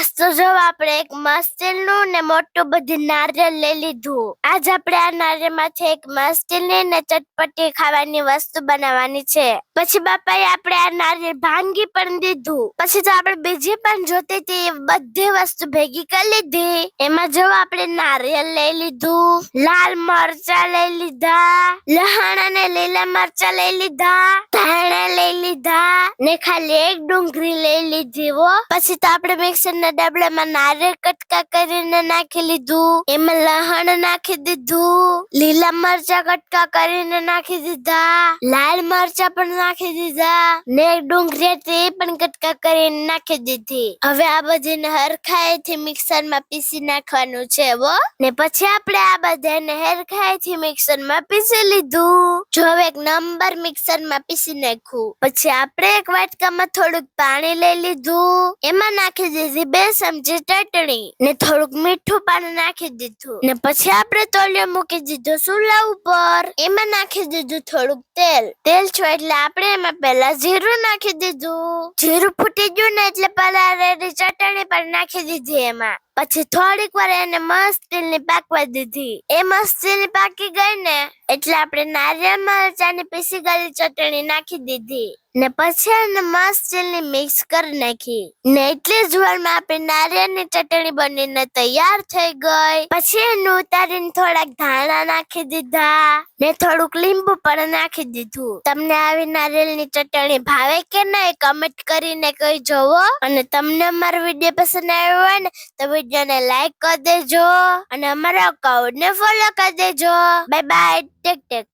આજ જો આપણે એક મસ્તીનું ને મોટું બધું નારિયેળ લઈ લીધું. આજ આપણે આ નારિયેળમાંથી એક મસ્તીની ને ચટપટી ખાવાની વસ્તુ બનાવવાની છે. પછી બાપાએ આપણે આ નારિયેળ ભાંગી પણ દીધું. પછી તો આપણે બીજી પણ જોતી હતી બધી વસ્તુ ભેગી કરી લીધી. એમાં જો આપણે નારિયેળ લઈ લીધું, લાલ મરચા લઈ લીધા, લહાણા ને લીલા મરચા લઈ લીધા ધાણા લઈ લીધા ને ખાલી એક ડુંગળી લઈ લીધી હો. પછી તો આપણે મિક્સર ના ડબલામાં નારિયેળ કટકા કરીને નાખી લીધું, એમાં લહણ નાખી દીધું, લીલા મરચા કટકા કરીને નાખી દીધા, લાલ મરચા પણ નાખી દીધા ને એક ડુંગળી હતી પણ કટકા કરીને નાખી દીધી. હવે આ બધીને હરખાઈથી મિક્સરમાં પીસી નાખવાનું છે હો. ને પછી આપણે આ બધાને હરખાઈથી મિક્સરમાં પીસી લીધું. જો હવે એક નંબર મિક્સરમાં પીસી નાખ્યું પછી આપણે એક વાટકામાં થોડુંક પાણી લઈ લીધું. એમાં નાખી દીધી બે ચમચી ચટણી ને થોડુંક મીઠું પાણી નાખી દીધું. ને પછી આપણે તોલિયો મૂકી દીધો ચૂલા ઉપર. એમાં નાખી દીધું થોડુંક તેલ. તેલ છો એટલે આપણે એમાં પહેલા જીરું નાખી દીધું. જીરું ફૂટી ગયું ને એટલે પહેલા રેડી ચટણી પણ નાખી દીધી એમાં. પછી થોડીક વાર એને મસ્તીની પાકવા દીધી. એ મસ્તીની પાકી ગઈ ને એટલે આપણે નારિયેળ મરચાની પીસી ગયેલી ચટણી નાખી દીધી. ને પછી એને મસ્ત ચીલની મિક્સ કરી નાખી. ને એટલી જ વારમાં આપણે નારિયેળની ચટણી બનીને તૈયાર થઈ ગઈ. પછી એને ઉતારીને થોડાક ધાણા નાખી દીધા. ને થોડુંક લીંબુ પણ નાખી દીધું. તમને આવી નારિયેળની ચટણી ભાવે કે નહીં કમેન્ટ કરીને કહી જોવો. અને તમને અમારો વીડિયો પસંદ આવ્યો હોય ને, તો વિડીયોને લાઈક કરી દેજો. અને અમારા અકાઉન્ટને ફોલો કરી દેજો. Bye bye Dick, dick.